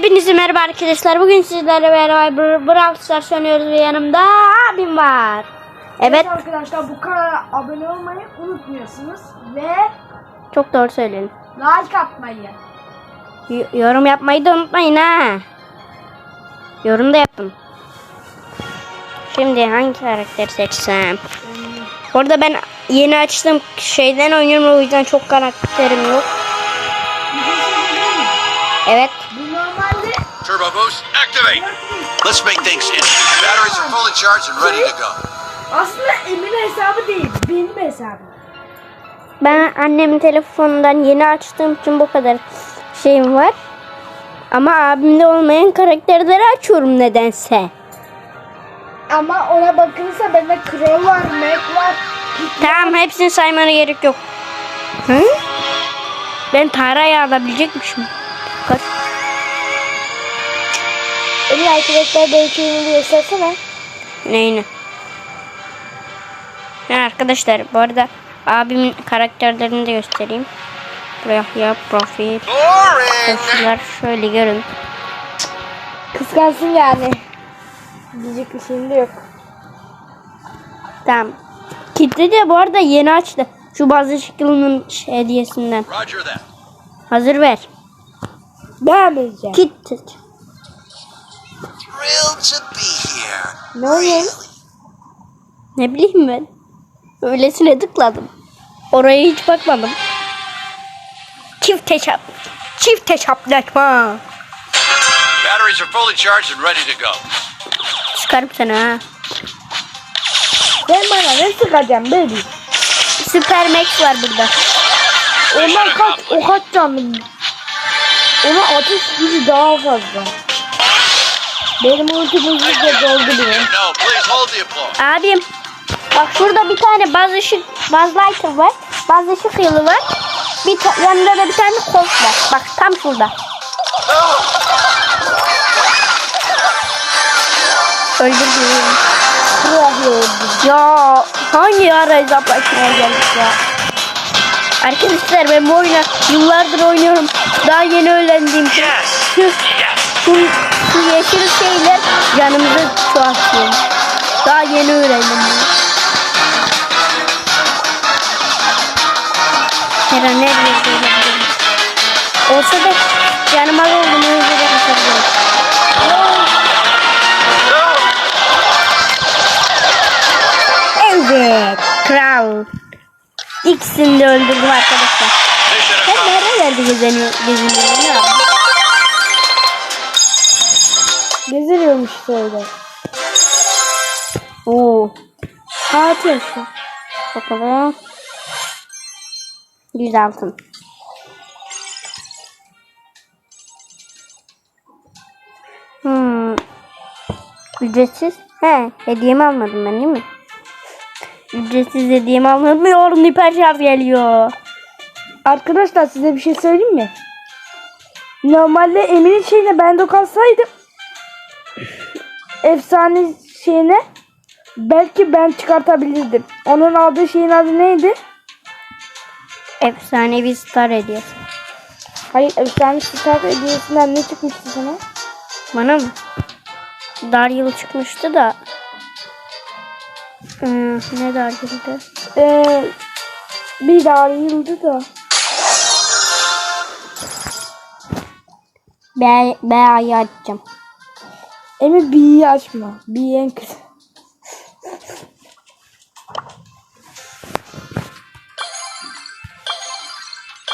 Hepinize merhaba arkadaşlar. Bugün sizlerle beraber Bra- Brawl Stars oynuyoruz ve yanımda abim var. Evet, arkadaşlar bu kanala abone olmayı unutmuyorsunuz ve çok doğru söyledin. like atmayı. Y- yorum yapmayı da unutmayın ha. Yorum da yapın. Şimdi hangi karakteri seçsem? Orada ben yeni açtım şeyden oynuyorum o yüzden çok karakterim yok. Evet. Bu normalde Turbo boost, activate. Let's make things interesting. Batteries are fully charged and ready to go. aslında Emin hesabı değil benim hesabım. Ben annemin telefonundan yeni açtığım için bu kadar şeyim var. Ama abimde olmayan karakterleri açıyorum nedense. Ama ona bakılırsa bende Crow var, Mac var. Tamam hepsini saymana gerek yok. Hı? Ben Tara'yı alabilecekmişim. Kaç? Emin arkadaşlar belki göstersene. Neyini? Ha, arkadaşlar bu arada abimin karakterlerini de göstereyim. Buraya ya profil. Sesler şöyle görün. Kıskansın yani. Diyecek bir şeyim de yok. Tamam. Kitle de bu arada yeni açtı. Şu bazı şıkkılının hediyesinden. Hazır ver. Beğenmeyeceğim. Kit. Ne oluyor? Ne bileyim ben. Öylesine tıkladım. Oraya hiç bakmadım. Çift çap. Çift çaplaşma. Batteries are fully charged and ready to go. Çıkarım seni ha. Ben bana ne sıkacağım baby? Süper Max var burada. Ondan kaç, o kaç canlı? Ona ateş gücü daha fazla. Benim ulti hızlıca doldu bile. No, please hold the applause. Abim. Bak şurada bir tane baz ışık, baz lighter var. Baz ışık yılı var. Bir ta- yanında da bir tane kolt var. Bak tam şurada. Öldürdüm. Ya hangi ara hesaplaşmaya geldik ya? Arkadaşlar ben bu oyunu yıllardır oynuyorum. Daha yeni öğrendiğim için şu, şu, şu yeşil şeyler canımızı çoğaltıyor. Daha yeni öğrendim bunu. Her an nereye söyleyebilirim. Olsa da canıma olduğunu hızlıca kasabilirim. Evet. Kral. İkisini de öldürdüm arkadaşlar. Sen nerelerde geziniyor, geziniyor ne abi? Geziliyormuş söyle. Oo. Saat yaşa. Bakalım. 100 altın. Hmm. Ücretsiz. He, hediyemi almadım ben değil mi? Ücretsiz hediyemi almadım. Hiper şarj geliyor. Arkadaşlar size bir şey söyleyeyim mi? Normalde Emin'in şeyine ben dokansaydım efsane şeyine belki ben çıkartabilirdim. Onun aldığı şeyin adı neydi? Efsanevi star hediyesi. Hayır efsane start hediyesinden ne çıkmıştı sana? Bana mı? Dar yıl çıkmıştı da. Hmm, ne dar yıldı? Ee, bir daha yıldı da. B, B ayı açacağım. Emin B'yi açma. B en kısa.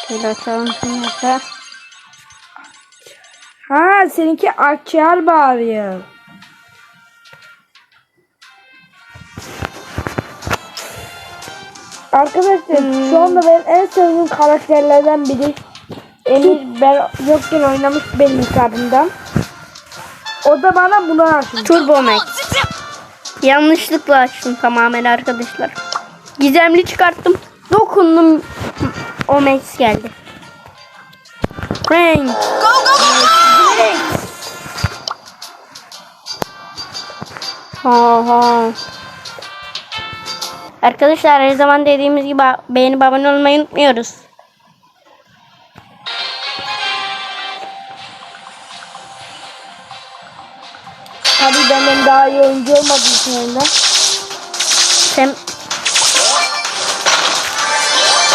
Şöyle açalım şunu da. Ha seninki Akçar bağırıyor. Arkadaşlar şu anda benim en sevdiğim karakterlerden biri Emir ben yokken oynamış benim hesabımdan. O da bana bunu açmış. Turbo Max. Yanlışlıkla açtım tamamen arkadaşlar. Gizemli çıkarttım. Dokundum. O Max geldi. Frank. Ha ha. Arkadaşlar her zaman dediğimiz gibi beğenip abone olmayı unutmuyoruz. Benden daha iyi oyuncu olmadığı için. Sen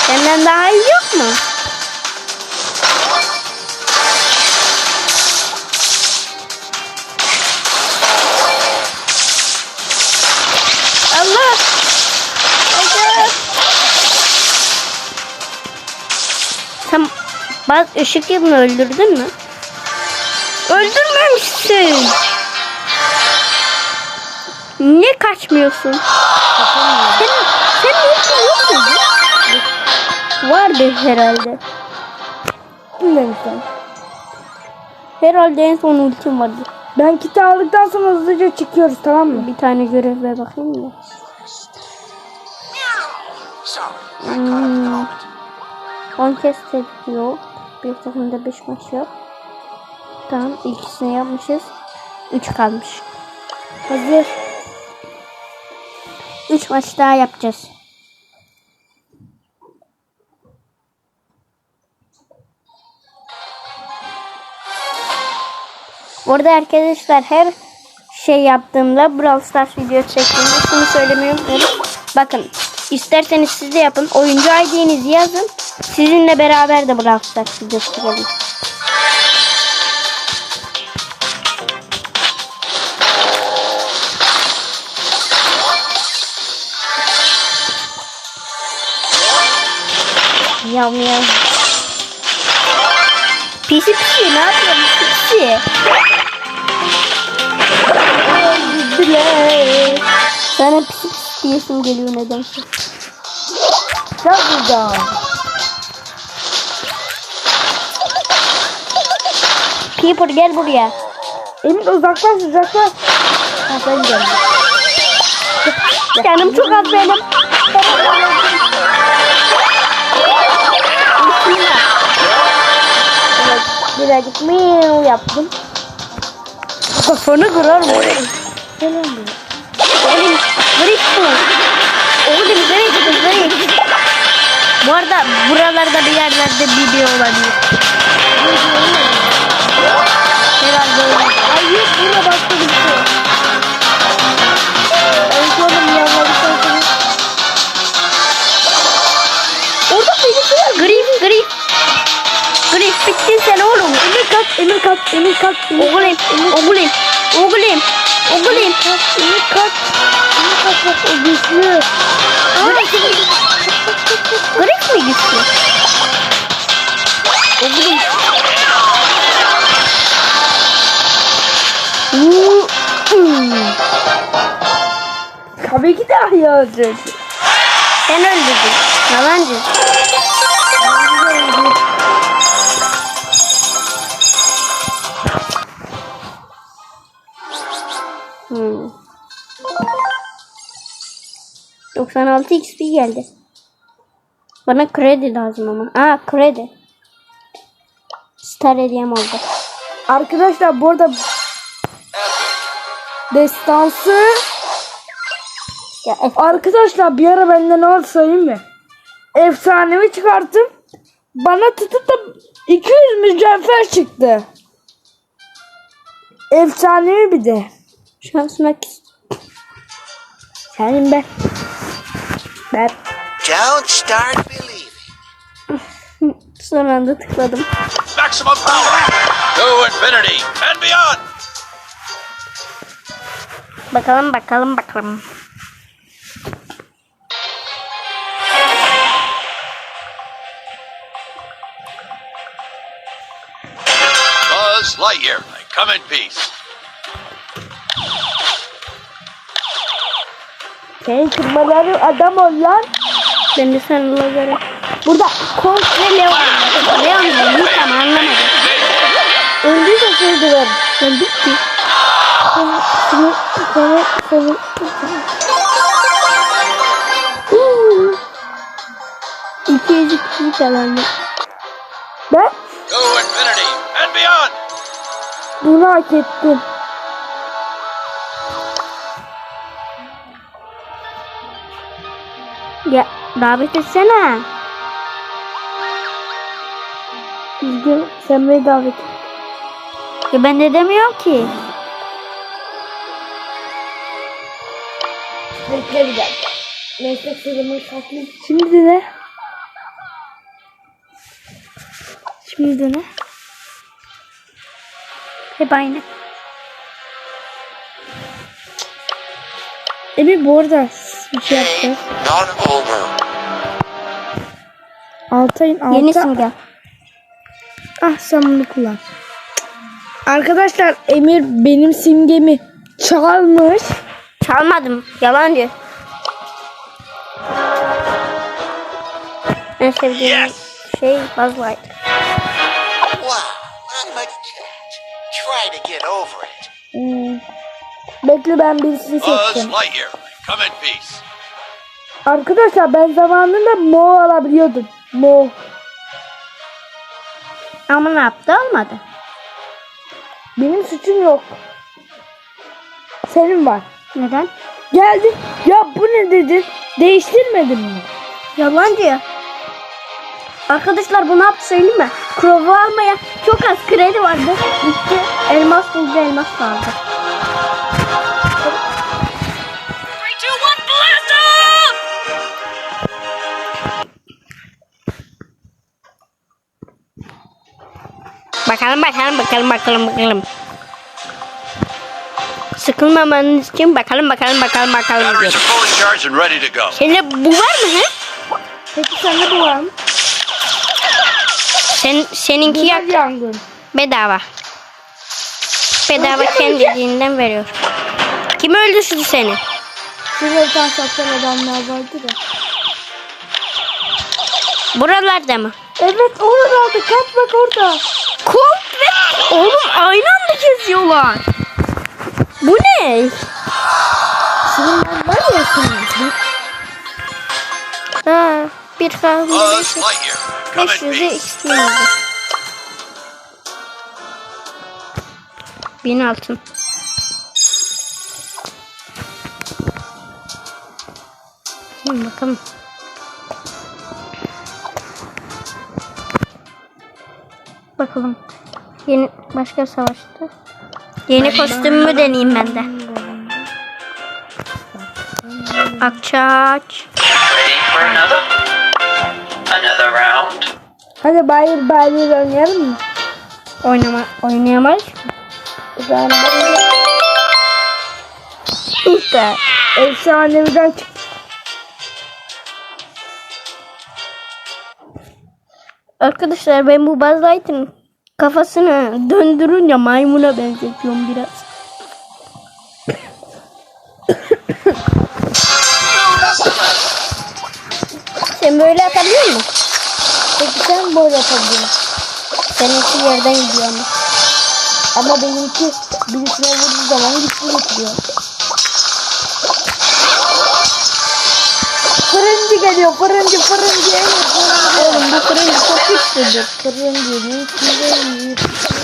Senden daha iyi yok mu? Allah! Haydi! Sen bak ışık yılını öldürdün mü? Öldürmemişsin. Niye kaçmıyorsun? Senin, senin ultin yok muydu? Vardı herhalde. Sen. Herhalde en son ultim vardı. Ben kiti aldıktan sonra hızlıca çıkıyoruz tamam mı? Bir tane görevle bakayım the moment. 10 kez tek yok. Bir takımda 5 maç yok. Tamam ikisini yapmışız. 3 kalmış. Hazır. 3 maç daha yapacağız. Burada arkadaşlar her şey yaptığımda Brawl Stars video çektiğimde şunu söylemeyi unutmuyorum. Bakın isterseniz siz de yapın. Oyuncu ID'nizi yazın. Sizinle beraber de Brawl Stars videosu çekelim. Yav yav. Pisi pisi ne yapıyorsun pisi? Bile. Sana pisi pisi diyesim geliyor nedense. Gel burada. Keeper gel buraya. Emir uzaklaş uzaklaş. Ha ben geldim. Canım çok az benim. Birazcık miyav yaptım. Kafanı kırar mı? Selam diyor. Oğlum grip bu. Oğlum grip bu grip. Bu arada buralarda bir yerlerde video olabilir. Herhalde öyle. Ay yok burada başka bir şey. En sonunda miyavladıktan sonra Orada beni Grip grip. Grip bittin sen oğlum. Emir kaç, Emir kaç, Emir kaç, Oğlum, oğlum, oğlum, oğlum. Emir kaç. Emir kaç bak o güçlü. Grip mi güçlü? Oğlum. Tabii ki de Ahya öldürdü. Sen öldürdün. Yalancı. 96 XP geldi. Bana kredi lazım ama. Aa kredi. Star hediyem oldu. Arkadaşlar bu arada destansı Ya Arkadaşlar bir ara bende ne oldu söyleyeyim mi? Efsanevi çıkarttım. Bana tutup da 200 mücevher çıktı. Efsanevi bir de. şansıma kis. Senin ben. Ben. Don't start believing. Son anda tıkladım. Maximum power. To infinity and beyond. Bakalım bakalım bakalım. Buzz Lightyear, come in peace. Senin kırmaları adam ol lan. Ben de sana göre. Burada Colt ve Leon var. Leon da iyi ama anlamadım. Öldüyse seni döverim. Ben bitti. Seni, seni, seni, seni. Uuu. 200 kişi kazandı. Ben To infinity and beyond. bunu hak ettim. Ya davet etsene. Üzgün sen beni davet et. Ya ben de demiyorum ki. Bekle bir dakika. Meslek sırrımı saklayayım. Şimdi ne? Şimdi ne? Hep aynı. Emir bu arada şey yaptı. Not over. Altay'ın altı. Yeni simge. Ah sen bunu kullan. Arkadaşlar Emir benim simgemi çalmış. Çalmadım. Yalan diyor. En sevdiğim Yes. şey Buzz Lightyear. Wow, I'm a cat. Try to get over it. Hmm. Bekle ben birisini Buzz seçtim. Lightyear, come in peace. Arkadaşlar ben zamanında Mo alabiliyordum. Mo. Ama ne yaptı? Olmadı. Benim suçum yok. Senin var. Neden? Geldi. Ya bu ne dedin? Değiştirmedin mi? Yalan diyor. Arkadaşlar bu ne yaptı söyleyeyim mi? Crow'u almaya çok az kredi vardı. Gitti. Elmas buldu elmas aldı. Bakalım bakalım bakalım bakalım bakalım. Sıkılmamanız için bakalım bakalım bakalım bakalım diyor. bu var mı he? Peki sende bu var mı? Sen, seninki yak yangın. bedava. Bedava kendiliğinden veriyor. Kim öldürdü seni? Şurada bir tane satsan adamlar vardı da. Buralarda mı? Evet orada kat bak orada. Ve oğlum aynı anda geziyorlar. Bu ne? Senin ben var ya senin. Ha, bir kahve Buzz Lightyear, come in 500'e peace. XP oldu. Bin altın. Şimdi bakalım. Bakalım. Yeni başka savaşta. Yeni kostümümü deneyeyim ben de. Akçaç. Hadi bayır bayır oynayalım mı? Oynama, oynayamayız. Zaman ben İşte. efsaneviden çık. Arkadaşlar ben bu Buzz Lightyear'ın kafasını döndürünce maymuna benzetiyorum biraz. Sen böyle yapabiliyor musun? Peki sen böyle yapabiliyorsun. Seninki yerden gidiyor ama. Ama benimki birisine vurduğu zaman güçlü getiriyor. Geliyor fırıncı fırıncı. Fırıncı. Oğlum bu fırıncı çok güçlüdür. Fırıncının küreği.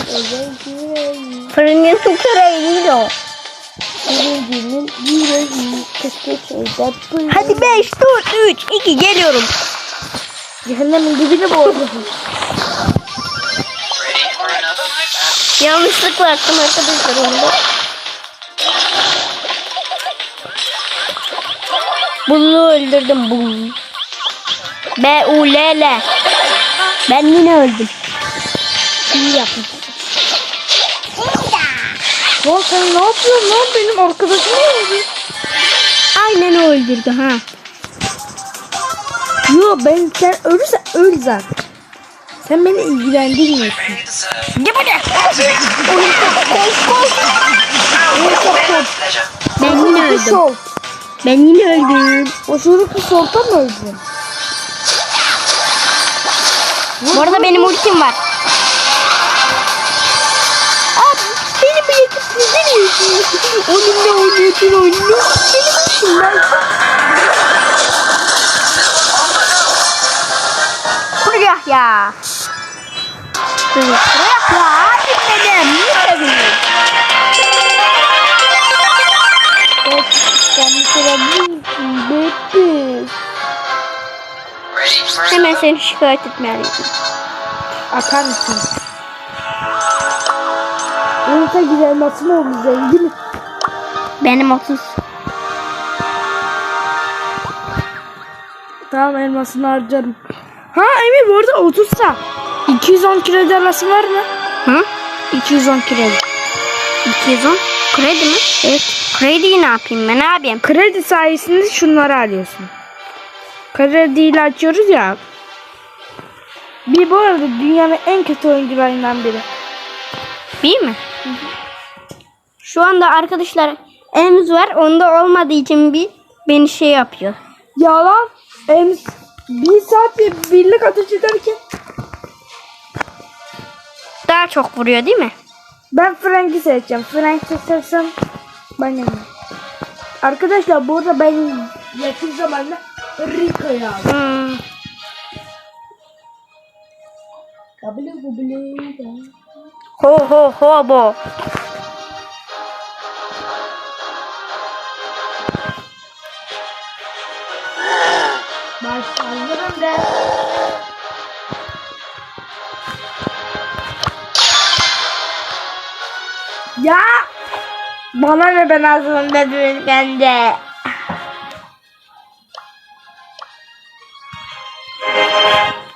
Özel küreği. Fırıncının küreği değil o. Fırıncının yüreği. Kıskı şeyde pırıncı. Hadi 5, 4, 3, 2 geliyorum. Cehennemin dibini boğdu. Ready for another? Yanlışlıkla attım arkadaşlar onu da. Bunu öldürdüm bunu. B U L L. Ben yine öldüm. İyi yapmış. Lan sen ne yapıyorsun lan benim arkadaşım oldu. Aynen o öldürdü ha. Yo ben sen ölürsen öl zaten. Sen beni ilgilendirmiyorsun. Ne bu ne? Pleasure. Ben yine öldüm. Ben yine öldüm. O çocuk solta mı öldü? Bu arada benim ultim var. Abi beni bırakıp gidemiyorsun. Onunla oynuyorsun oyunu. Benim ultim var. Buraya ya. Buraya ya. Ready for Hemen seni şikayet etmeliyim. Atar mısın? Yoksa güzel nasıl oldu zengin? Benim 30. Tamam elmasını harcarım. Ha Emir bu arada 30'sa 210 kredi arası var mı? Hı? 210 kredi. 210 kredi mi? Evet. Krediyi ne yapayım ben abim? Kredi sayesinde şunları alıyorsun. Krediyle açıyoruz ya. Bir bu arada dünyanın en kötü oyuncularından biri. Değil mi? Şu anda arkadaşlar elimiz var. Onda olmadığı için bir beni şey yapıyor. Yalan. En, bir saat bir birlik ateş ederken Daha çok vuruyor değil mi? ben Frank'i seçeceğim. Frank seçersem yeniyim. Arkadaşlar bu arada ben yakın zamanda Rico'yu aldım. Hmm. Ho ho ho bo. Başlayalım da. Ya bana ne ben aslında dediniz bende.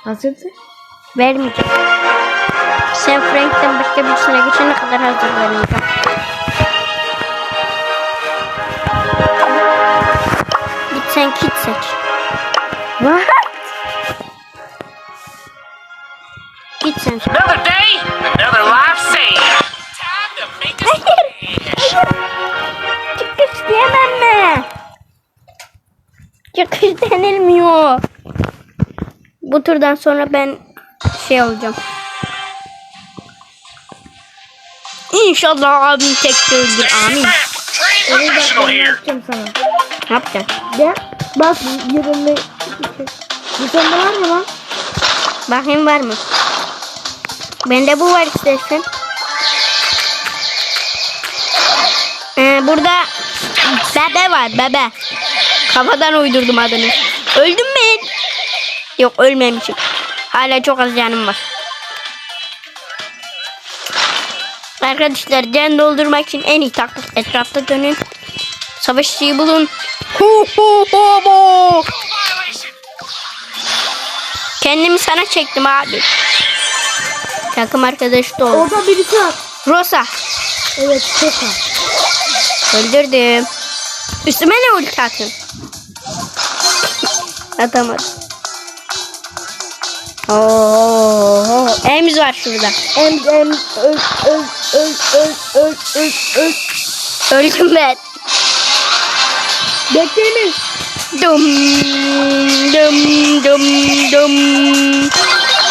Hazırdı. Vermeyeceğim. Sen Frank'ten başka birisine geçene kadar hazır vermeyeceğim. Denilmiyor. Bu turdan sonra ben şey olacağım. İnşallah abim tek öldür. Amin. here. Yapacağım sana. Ne yapacaksın? Gel. Bak 20. Bu sende var mı lan? Bakayım var mı? Bende bu var istersen. Ee, burada bebe var bebe. Kafadan uydurdum adını. Öldüm ben. Yok ölmemişim. Hala çok az canım var. Arkadaşlar can doldurmak için en iyi taktik etrafta dönün. Savaşçıyı bulun. Hu hu hu bu. Kendimi sana çektim abi. Takım arkadaşı da ol. Orada birisi var. Rosa. Evet var. Öldürdüm. Üstüme ne ulti atın? Atamadım. Oo, Emz var şurada. Em em öl öl öl öl öl öl öl. Öldüm ben. Bekleyin. Dum dum dum dum.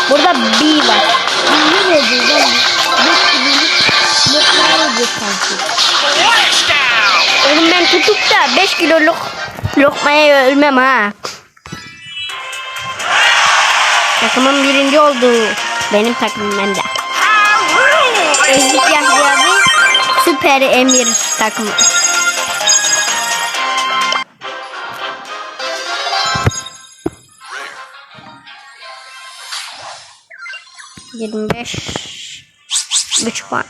Burada B var. Yok ne down. Oğlum ben tutup da 5 kiloluk lokmaya ölmem ha. Takımım birinci oldu. Benim takımım bende. Ezik Yahya ve Süper Emir takımı. Yirmi beş üç puan.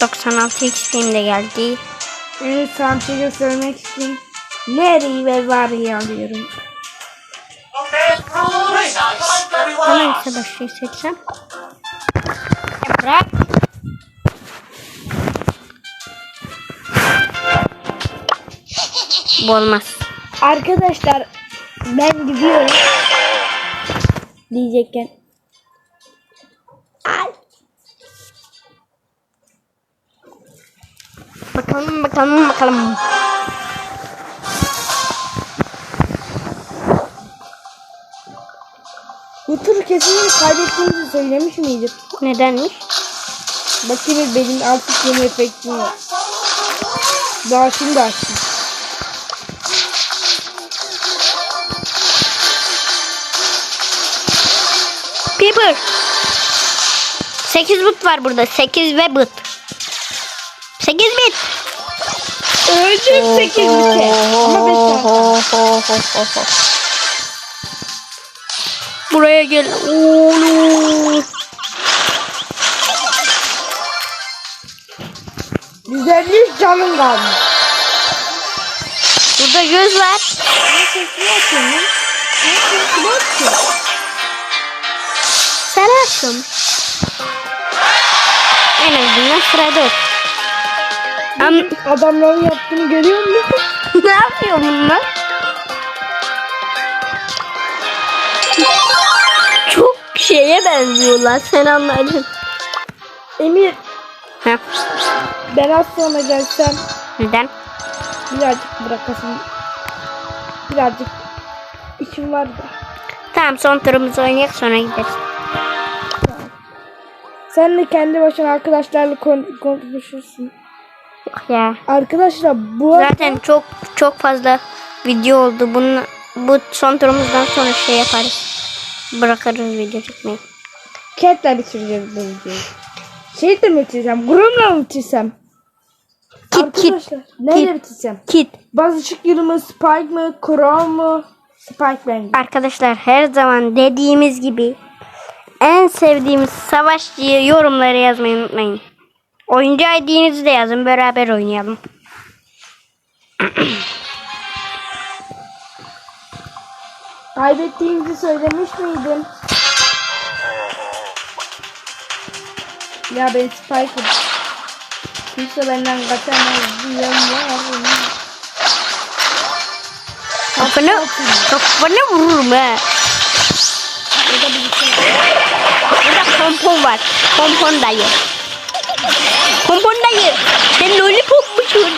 96 XP'm de geldi. Evet şey göstermek için Larry ve Var'ı alıyorum. Hangisi başlayı seçsem? Bırak. Bu olmaz. Arkadaşlar ben gidiyorum. Diyecekken. Ay. Bakalım bakalım bakalım. Bu turu kesinlikle kaybettiğimizi söylemiş miydik? Nedenmiş? Bakayım benim artık yeni efektim var. Daha şimdi açtım. Piper. 8 bit var burada. 8 ve bit. 8 bit. Öldüm 8 bite. Ama 5 tane. Buraya gel. Oğlum. %53 canım kalmış. Burada göz var. Ne lan? Ne sesini açıyorsun? Sen açsın. En azından sırada. Am Adamların yaptığını görüyor musun? ne yapıyor bunlar? Şeye benziyorlar. Sen anladın. Emir Ha, ben az sonra gelsem neden? birazcık bırakasın. Birazcık işim var da. Tamam son turumuzu oynayalım sonra gideriz. Sen de kendi başına arkadaşlarla kon- konuşursun. Ya. Arkadaşlar bu arada Zaten çok çok fazla video oldu. Bunu bu son turumuzdan sonra şey yaparız. Bırakırız video çekmeyi. Cat'le bitireceğiz bu videoyu. Şey de mi bitireceğim? Groom'la mı bitirsem? Kit kit Arkadaşlar neyle Kit. bitirsem? kit. Baz ışık yılı? Spike mı? Chrome mu? Spike bence. Arkadaşlar her zaman dediğimiz gibi en sevdiğimiz savaşçıyı yorumlara yazmayı unutmayın. Oyuncu ID'nizi de yazın beraber oynayalım. Kaybettiğimizi söylemiş miydim? Ya ben Spike'ım. Kimse benden kaçamaz diyorum ya. Kafanı, kafanı vururum ha. Burada bir şey. Burada pompon var. Pompon dayı. Pompon dayı. Sen lollipop musun?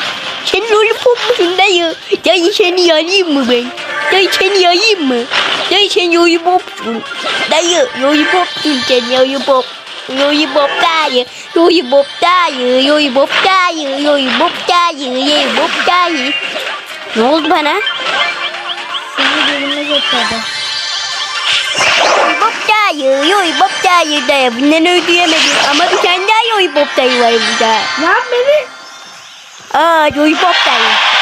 Sen lollipop musun dayı? Dayı seni yalayayım mı ben? Dayı seni yalayayım mı? Dayı sen lollipopsun. Dayı lollipopsun sen lollipop. Lollipop dayı. Lollipop dayı. Lollipop dayı. Lollipop dayı. Lollipop dayı. Ne oldu bana? Sizi bölüme götürdü. Lollipop dayı. Lollipop dayı dayı. Bundan ödeyemedim. Ama bir tane daha lollipop dayı var burada. Ya beni Aa lollipop dayı.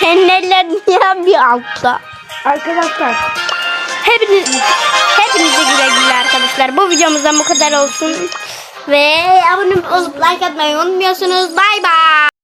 Senin ellerin niye bir altta? arkadaşlar Hepiniz, hepinize güle güle arkadaşlar. Bu videomuzdan bu kadar olsun. Ve abone olup like atmayı unutmuyorsunuz. Bay bay.